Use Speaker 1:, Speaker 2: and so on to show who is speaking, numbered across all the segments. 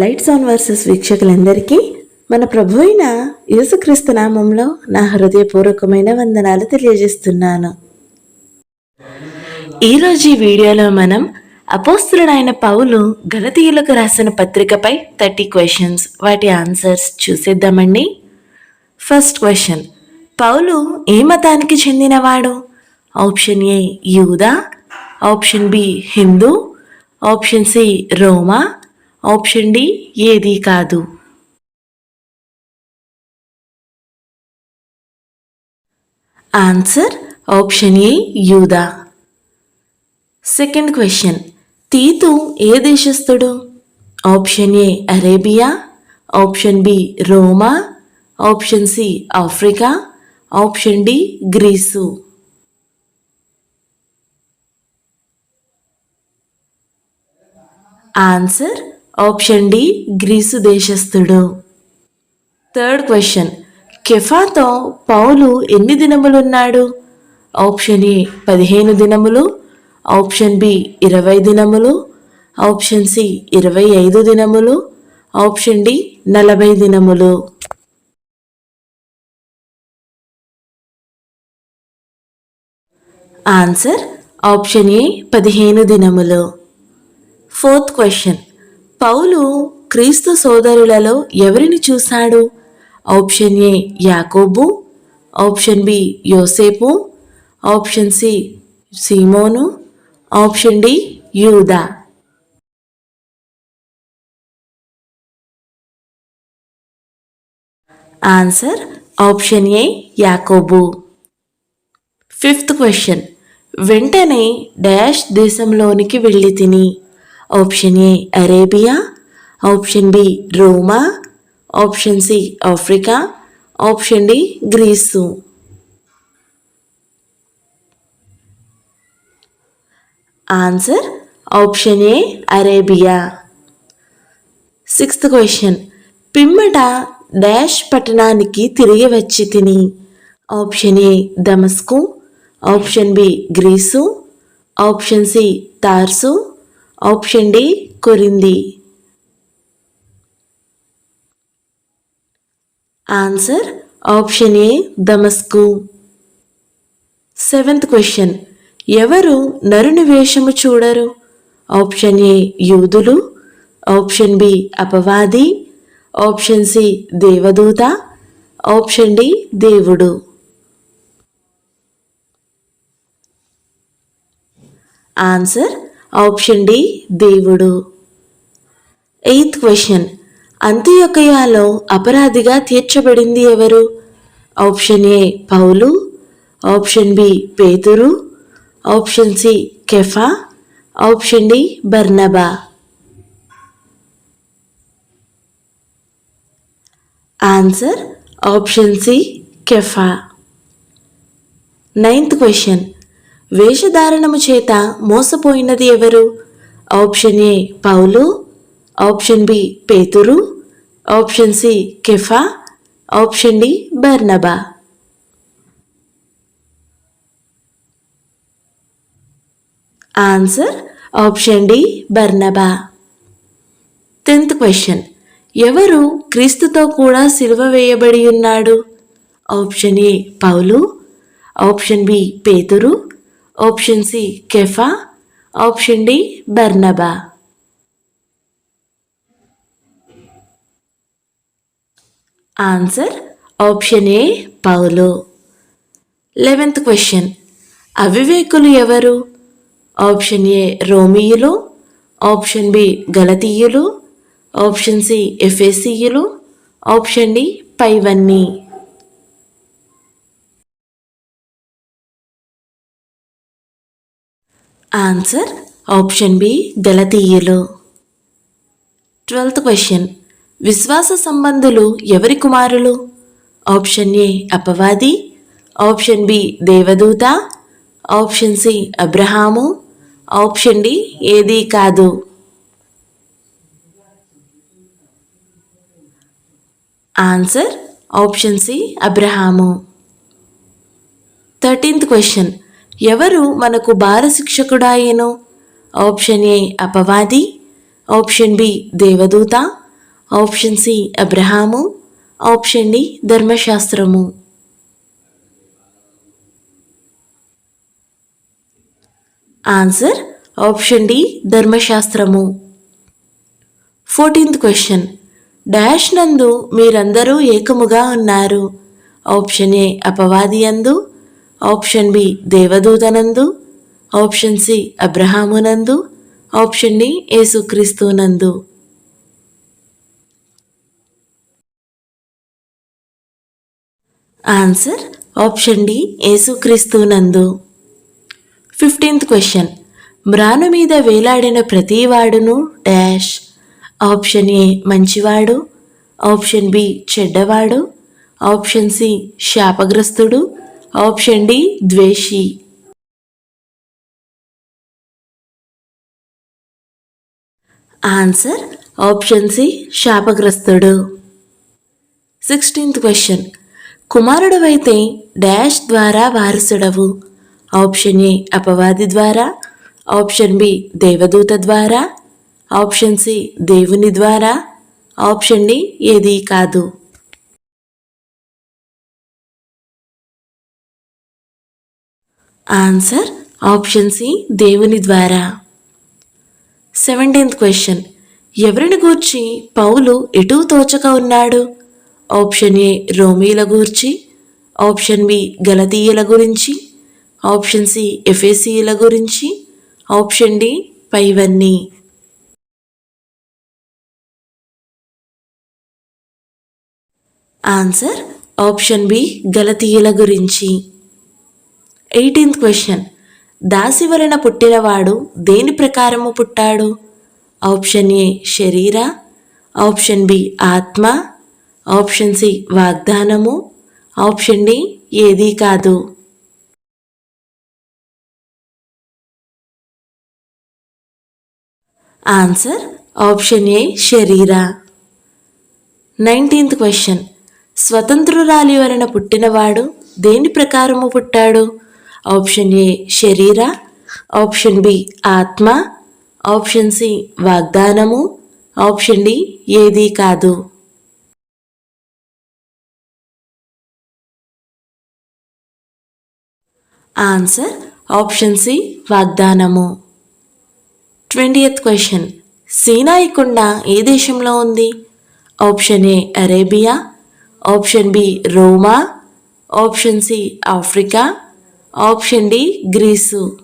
Speaker 1: Lights on versus వీక్షకులందరికీ మన ప్రభు అయిన యేసుక్రీస్తు నామంలో నా హృదయపూర్వకమైన వందనాలు తెలియజేస్తున్నాను. ఈరోజు ఈ వీడియోలో మనం అపోస్తులుడైన పౌలు గలతీయులకు రాసిన పత్రికపై థర్టీ క్వశ్చన్స్ వాటి ఆన్సర్స్ చూసేద్దామండి. ఫస్ట్ క్వశ్చన్ పౌలు ఏ మతానికి చెందినవాడు? ఆప్షన్ ఏ యూదా option B Hindu option C రోమా ఆప్షన్ డి ఏదీ కాదు. ఆన్సర్ ఆప్షన్ ఏ యూదా. సెకండ్ క్వశ్చన్ తీతు ఏ దేశస్థుడు? Option A Arabia option B Roma option C Africa option D Greece. Answer option D Greece దేశస్థుడు. Third question కెఫాతో పౌలు ఎన్ని దినములున్నాడు option A పదిహేను దినములు. ఆప్షన్ బి ఇరవై దినములు. ఆప్షన్ సి ఇరవై ఐదు దినములు. ఆప్షన్ డి నలభై దినములు. ఆన్సర్ ఆప్షన్ ఏ పదిహేను దినములు. ఫోర్త్ క్వశ్చన్ పౌలు క్రీస్తు సోదరులలో ఎవరిని చూశాడు? ఆప్షన్ ఏ యాకోబు ఆప్షన్ బి యోసేపు ఆప్షన్ సి సీమోను ఆప్షన్ డి యూదా. ఆన్సర్ ఆప్షన్ ఏ యాకోబు. Fifth question. వెంటనే డాష్ దేశంలోనికి వెళ్ళి తిని. Option A Arabia option B Roma option C Africa option D Greece answer option A Arabia sixth question పిమ్మట డాష్ పట్టణానికి తిరిగి వచ్చి తిని. ఆప్షన్ ఏ దమస్కు option B Greece option C తార్సు option D కొరింది. ఆన్సర్ ఆప్షన్ ఏ దమస్కు. Seventh question. ఎవరు నరుని వేషము చూడరు? ఆప్షన్ ఏ యూదులు. ఆప్షన్ బి అపవాది. ఆప్షన్ సి దేవదూత. ఆప్షన్ డి దేవుడు. ఆన్సర్ ఆప్షన్ డి దేవుడు. ఎయిత్ క్వశ్చన్ అంత్యొకయాలో అపరాధిగా తీర్చబడింది ఎవరు? Option A Paul. Option B పేతురు. ఆప్షన్ సి కెఫా. ఆప్షన్ డి బర్నబా. ఆన్సర్ ఆప్షన్ సి కెఫా. నైన్త్ క్వశ్చన్ వేషధారణము చేత మోసపోయినది ఎవరు? Option A Paul option B పేతురు ఆప్షన్ సి కెఫా ఆప్షన్ డి బర్నబా. ఆన్సర్ ఆప్షన్ డి బర్నబా. Tenth question. ఎవరు క్రీస్తుతో కూడా సిలువ వేయబడి ఉన్నాడు? Option A Paul option B పేతురు ఆప్షన్ సి కెఫా option D Barnabas answer option A Paul eleventh question అవివేకులు ఎవరు? ఆప్షన్ ఏ రోమియులు. ఆప్షన్ బి గలతీయులు. ఆప్షన్ సి ఎఫ్ఎసియులు ఆప్షన్ డి పైవన్నీ. ఆన్సర్ ఆప్షన్ బి గలతీయులు ట్వెల్త్ క్వశ్చన్ విశ్వాస సంబంధులు ఎవరి కుమారులు ఆప్షన్ ఏ అపవాది ఆప్షన్ బి దేవదూత option C Abraham option D ఏదీ కాదు answer option C Abraham thirteenth question ఎవరు మనకు బాలశిక్షకుడాయను ఆప్షన్ ఏ అపవాది ఆప్షన్ బి దేవదూత option C Abraham option D ధర్మశాస్త్రము. ఆన్సర్ ఆప్షన్ డి ధర్మశాస్త్రము. Fourteenth question. డాష్ నందు మీరందరూ ఏకముగా ఉన్నారు. ఆప్షన్ ఏ అపవాది అందు ఆప్షన్ బి దేవదూతనందు ఆప్షన్ సి అబ్రహామునందు ఆప్షన్ డి యేసుక్రీస్తునందు. ఆన్సర్ ఆప్షన్ డి యేసుక్రీస్తునందు. Fifteenth question. మ్రాను మీద వేలాడిన ప్రతివాడును డాష్. ఆప్షన్ ఏ మంచివాడు ఆప్షన్ బి చెడ్డవాడు ఆప్షన్ సి శాపగ్రస్తుడు ఆప్షన్ డి ద్వేషి. Answer option C శాపగ్రస్తుడు. Sixteenth question. కుమారుడవైతే dash ద్వారా వారసుడవు. ఆప్షన్ ఏ అపవాది ద్వారా. ఆప్షన్ బి దేవదూత ద్వారా. ఆప్షన్ సి దేవుని ద్వారా. ఆప్షన్ డి ఏది కాదు. ఆన్సర్ ఆప్షన్ సి దేవుని ద్వారా. సెవెంటీన్త్ క్వశ్చన్ ఎవరిని గూర్చి పౌలు ఎటు తోచక ఉన్నాడు? ఆప్షన్ ఏ రోమీల గూర్చి. ఆప్షన్ బి గలతీయుల గురించి. ఆప్షన్ సి ఎఫ్ఎసీల గురించి. ఆప్షన్ డి పైవన్నీ. ఆన్సర్ ఆప్షన్ బి గలతీయుల గురించి. ఎయిటీన్త్ క్వశ్చన్ దాసి వలన పుట్టినవాడు దేని ప్రకారము పుట్టాడు? ఆప్షన్ ఏ శరీర. ఆప్షన్ బి ఆత్మ. ఆప్షన్ సి వాగ్దానము. ఆప్షన్ డి ఏదీ కాదు. ఆన్సర్ ఆప్షన్ ఏ శరీర. నైన్టీన్త్ క్వశ్చన్ స్వతంత్రురాలి వలన పుట్టినవాడు దేని ప్రకారము పుట్టాడు? ఆప్షన్ ఏ శరీర ఆప్షన్ బి ఆత్మ ఆప్షన్ సి వాగ్దానము ఆప్షన్ డి ఏదీ కాదు. ఆన్సర్ ఆప్షన్ సి వాగ్దానము. Twentieth question. సీనాయి కొండ ఏ దేశంలో ఉంది? Option A Arabia option B Roma option C Africa option D Greece.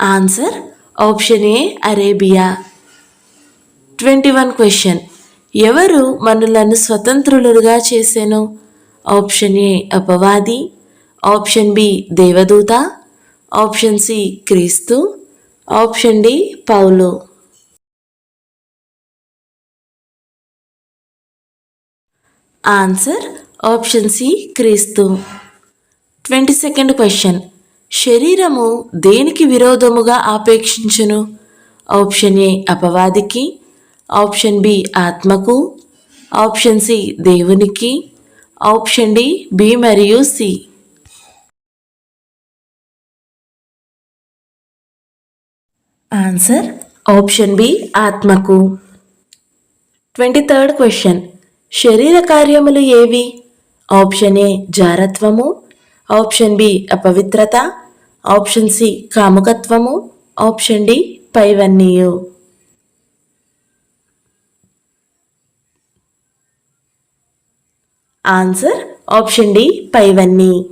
Speaker 1: Answer option A Arabia. Twenty one question. ఎవరు మనులను స్వతంత్రులుగా చేసెను? ఆప్షన్ ఏ అపవాది. ఆప్షన్ బి దేవదూత. ఆప్షన్ సి క్రీస్తు. Option D Paul. Answer option C క్రీస్తు. Twenty second question శరీరము దేనికి విరోధముగా ఆపేక్షించును? ఆప్షన్ ఏ అపవాదికి. ఆప్షన్ బి ఆత్మకు. ఆప్షన్ సి దేవునికి. ఆప్షన్ డి బి మరియు సి ఆన్సర్ ఆప్షన్ బి ఆత్మకు. ట్వంటీ థర్డ్ క్వశ్చన్ శరీర కార్యములు ఏవి? ఆప్షన్ ఏ జారత్వము ఆప్షన్ బి అపవిత్రత ఆప్షన్ సి కాముకత్వము ఆప్షన్ డి పైవన్నీయు. ఆన్సర్ ఆప్షన్ డి పైవన్నీ.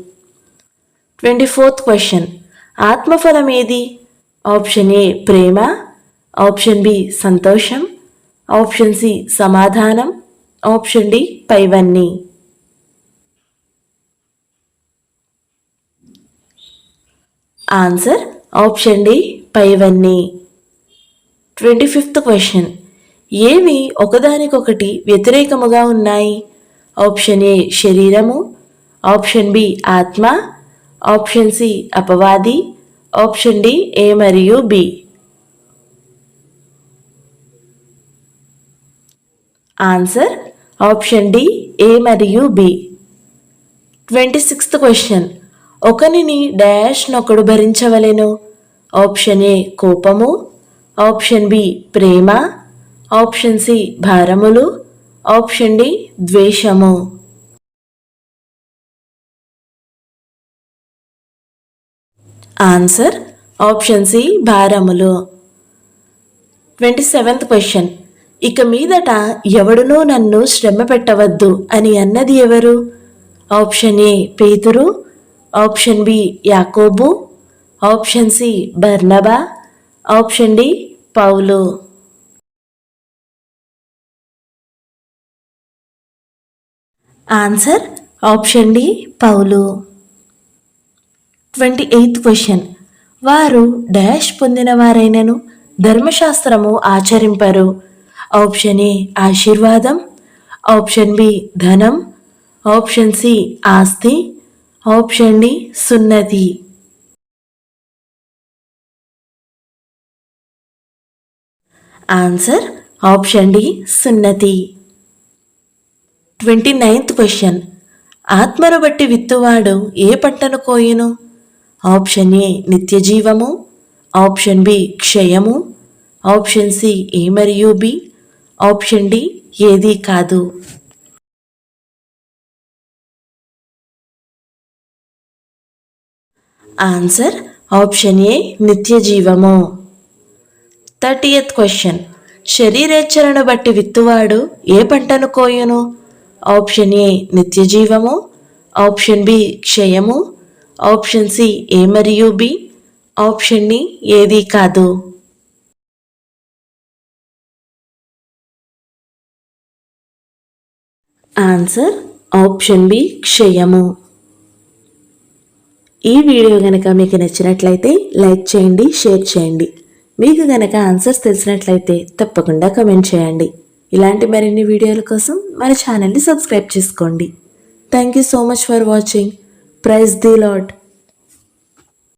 Speaker 1: Twenty fourth question. ఆత్మఫలం ఏది? ఆప్షన్ ఏ ప్రేమ ఆప్షన్ బి సంతోషం ఆప్షన్ సి సమాధానం ఆప్షన్ డి పైవన్నీ. ఆన్సర్ ఆప్షన్ డి పైవన్నీ. Twenty fifth question. ఏవి ఒకదానికొకటి వ్యతిరేకముగా ఉన్నాయి? ఆప్షన్ ఏ శరీరము ఆప్షన్ బి ఆత్మ ఆప్షన్ సి అపవాది ఆప్షన్ డి ఏ మరియు B. Answer option D A మరియు B. Twenty sixth question. ఒకనిని dash నొకడు భరించవలెను. ఆప్షన్ ఏ కోపము. ఆప్షన్ బి ప్రేమ. ఆప్షన్ సి భారములు. ఆప్షన్ డి ద్వేషము. Answer option C భారములు. Twenty seventh question. ఇక మీదట ఎవడునూ నన్ను శ్రమ పెట్టవద్దు అని అన్నది ఎవరు? ఆప్షన్ ఏ పేతురు ఆప్షన్ బి యాకోబు ఆప్షన్ సి బర్నబా ఆప్షన్ డి పౌలు. ఆన్సర్ ఆప్షన్ డి పౌలు. Twenty eighth question. వారు డాష్ పొందిన వారైనను ధర్మశాస్త్రము ఆచరింపరు. ఆప్షన్ ఏ ఆశీర్వాదం ఆప్షన్ బి ధనం ఆప్షన్ సి ఆస్తి ఆప్షన్ డి సున్నతి. ఆన్సర్ ఆప్షన్ డి సున్నతి. Twenty ninth question. ఆత్మను బట్టి విత్తువాడు ఏ పంటను కోయును? ఆప్షన్ ఏ నిత్య జీవము ఆప్షన్ బి క్షయము ఆప్షన్ సి ఏ మరియు బి. ఆప్షన్ డి ఏదీ కాదు. ఆన్సర్ ఆప్షన్ ఏ నిత్య జీవము థర్టీయత్ క్వశ్చన్. శరీరేచ్ఛలను బట్టి విత్తువాడు ఏ పంటను కోయును? ఆప్షన్ ఏ నిత్య జీవము ఆప్షన్ బి క్షయము. ఆప్షన్ సి ఏ మరియు బి. ఆప్షన్ డి ఏది కాదు. ఆన్సర్ ఆప్షన్ బి క్షయము. ఈ వీడియో కనుక మీకు నచ్చినట్లయితే లైక్ చేయండి షేర్ చేయండి. మీకు కనుక ఆన్సర్స్ తెలిసినట్లయితే తప్పకుండా కమెంట్ చేయండి. ఇలాంటి మరిన్ని వీడియోల కోసం మన ఛానల్ని సబ్స్క్రైబ్ చేసుకోండి. Thank you so much for watching praise the Lord